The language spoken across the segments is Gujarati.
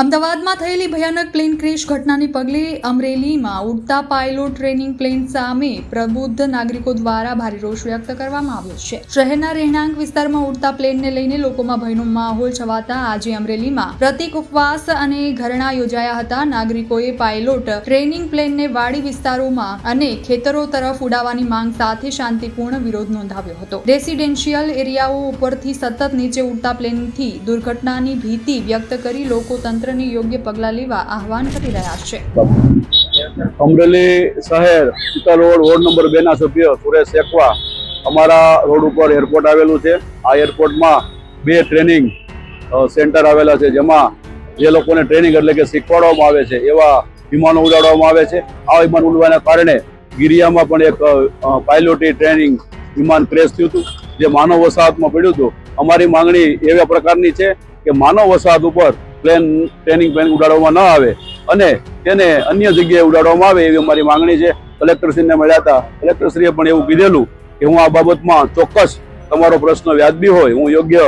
અમદાવાદમાં થયેલી ભયાનક પ્લેન ક્રેશ ઘટનાને પગલે અમરેલીમાં ઉડતા પાયલોટ ટ્રેનિંગ પ્લેન સામે પ્રબુદ્ધ નાગરિકો દ્વારા ભારે રોષ વ્યક્ત કરવામાં આવ્યો છે. શહેરના રહેણાંક વિસ્તારમાં ઉડતા પ્લેનને લઈને લોકોમાં ભયનો માહોલ છવાતા આજે અમરેલીમાં પ્રતિક ઉપવાસ અને ઘરણા યોજાયા હતા. નાગરિકોએ પાયલોટ ટ્રેનિંગ પ્લેનને વાડી વિસ્તારોમાં અને ખેતરો તરફ ઉડાવવાની માંગ સાથે શાંતિપૂર્ણ વિરોધ નોંધાવ્યો હતો. રેસિડેન્શિયલ એરિયાઓ ઉપરથી સતત નીચે ઉડતા પ્લેનથી દુર્ઘટનાની ભીતિ વ્યક્ત કરી લોકો તંત્રને યોગ્ય પગલાં લેવા આહવાન કરી રહ્યા છે. અમરેલી શહેર ચિત્તા રોડ વોર્ડ નંબર બે ના સભ્ય સુરેશ એકવા અમારા રોડ ઉપર એરપોર્ટ આવેલું છે. આ એરપોર્ટમાં બે ટ્રેનિંગ સેન્ટર આવેલા છે, જેમાં જે લોકોને ટ્રેનિંગ એટલે કે શીખવાડવામાં આવે છે, એવા વિમાનો ઉડાડવામાં આવે છે. આ વિમાન ઉડવાના કારણે ગિરિયામાં પણ એક પાયલોટી ટ્રેનિંગ વિમાન ક્રેશ થયું હતું. જે માનવ વસાહતમાં પડ્યું હતું. અમારી માંગણી એવા પ્રકારની છે કે માનવ વસાહત ઉપર પ્લેન, ટ્રેનિંગ પ્લેન ઉડાડવામાં ન આવે. અને તેને અન્ય જગ્યાએ ઉડાડવામાં આવે એવી અમારી માંગણી છે. કલેક્ટરશ્રીને મળ્યા હતા. કલેક્ટરશ્રીએ પણ એવું કીધેલું કે હું આ બાબતમાં ચોક્કસ તમારો પ્રશ્ન વ્યાજબી હોય, હું યોગ્ય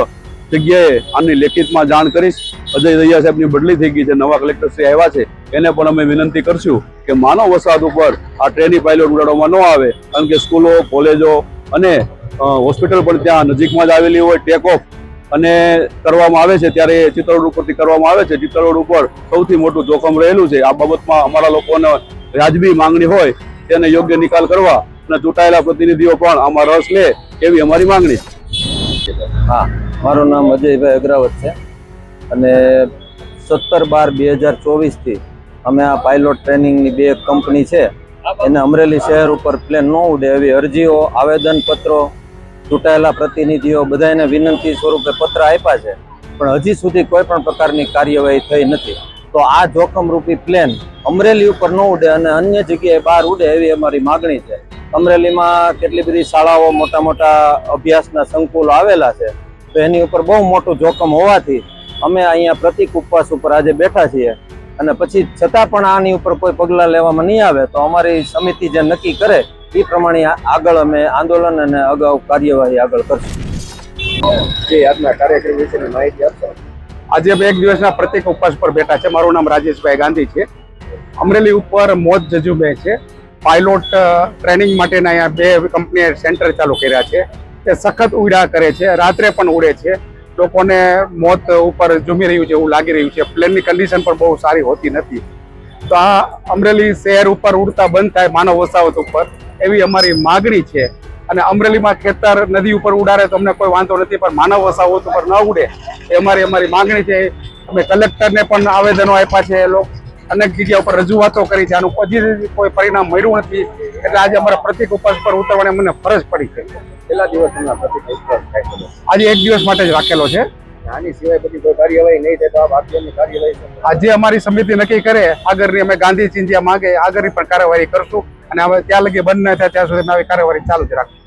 જગ્યાએ આની લેખિતમાં જાણ કરીશ. અજય દહિયા સાહેબની બદલી થઈ ગઈ છે, નવા કલેક્ટરશ્રી આવ્યા છે. એને પણ અમે વિનંતી કરશું કે માનવ વસાહત ઉપર આ ટ્રેની પાયલોટ ઉડાડવામાં ન આવે, કારણ કે સ્કૂલો, કોલેજો અને હોસ્પિટલ પણ ત્યાં નજીકમાં જ આવેલી હોય, ટેક ઓફ અને કરવામાં આવે છે, ત્યારે ચિત્તરોડ ઉપરથી કરવામાં આવે છે. ચિત્તરોડ ઉપર સૌથી મોટું જોખમ રહેલું છે. આ બાબતમાં અમારા લોકોને વ્યાજબી માંગણી હોય, તેને યોગ્ય નિકાલ કરવા અને ચૂંટાયેલા પ્રતિનિધિઓ પણ આમાં રસ લે એવી અમારી માંગણી છે. હા, મારું નામ અજયભાઈ અગ્રાવત છે અને સત્તર બાર બે હજાર ચોવીસથી અમે આ પાયલોટ ટ્રેનિંગની બે કંપની છે. એને અમરેલી શહેર ઉપર પ્લેન ન ઉડે એવી અરજીઓ, આવેદનપત્રો ચૂંટાયેલા પ્રતિનિધિઓ બધાને વિનંતી સ્વરૂપે પત્ર આપ્યા છે, પણ હજી સુધી કોઈ પણ પ્રકારની કાર્યવાહી થઈ નથી. તો આ જોખમરૂપી પ્લેન અમરેલી ઉપર ન ઉડે અને અન્ય જગ્યાએ બહાર ઉડે એવી અમારી માગણી છે. અમરેલીમાં કેટલી બધી શાળાઓ મોટા મોટા અભ્યાસના સંકુલો આવેલા છે, તો એની ઉપર બહુ મોટું જોખમ હોવાથી અમે અહીંયા પ્રતિક ઉપવાસ ઉપર આજે બેઠા છીએ. અને પછી છતાં પણ આની ઉપર કોઈ પગલાં લેવામાં નહીં આવે તો અમારી સમિતિ જે નક્કી કરે એ પ્રમાણે આગળ અમે આંદોલન અને અગાઉ કાર્યવાહી આગળ કરશું. જે આજના કાર્યક્રમ વિશેની માહિતી આપશો? આજે અમે એક દિવસના પ્રત્યેક ઉપવાસ પર બેઠા છે. મારું નામ રાજેશભાઈ ગાંધી છે. અમરેલી ઉપર મોજ જજુબે છે. પાયલોટ ટ્રેનિંગ માટેના અહીંયા બે કંપનીએ સેન્ટર ચાલુ કર્યા છે. તે સખત ઉડા કરે છે. રાત્રે પણ ઉડે છે. લોકોને મોત ઉપર ઝૂમી રહ્યું છે એવું લાગી રહ્યું છે. પ્લેનની કન્ડિશન પણ બહુ સારી હોતી નથી. તો આ અમરેલી શહેર ઉપર ઉડતા બંધ થાય માનવ વસાવત ઉપર એવી અમારી માગણી છે. અને અમરેલીમાં ખેતર નદી ઉપર ઉડાડે તો અમને કોઈ વાંધો નથી પણ માનવ વસાવત ઉપર ન ઉડે એ અમારી અમારી માગણી છે. અમે કલેક્ટરને પણ આવેદનો આપ્યા છે એ લોકો અનેક જગ્યા ઉપર રજૂઆતો કરી છે. આનું હજી કોઈ પરિણામ મળ્યું નથી એટલે આજે અમારા પ્રતિક ઉપવાસ પર ઉતરવાની મને ફરજ પડી છે. કેટલા દિવસ પ્રતિક આજે એક દિવસ માટે જ રાખેલો છે. આની સિવાય કોઈ કાર્યવાહી નહીં થાય તો આ કાર્યવાહી આજે અમારી સમિતિ નક્કી કરે, આગળની અમે ગાંધી ચિંધ્યા માંગે, આગળની પણ કાર્યવાહી કરશું અને અમે ત્યાં લગી બંધ ન થાય, ત્યાં સુધી અમે કાર્યવાહી ચાલુ જ રાખશું.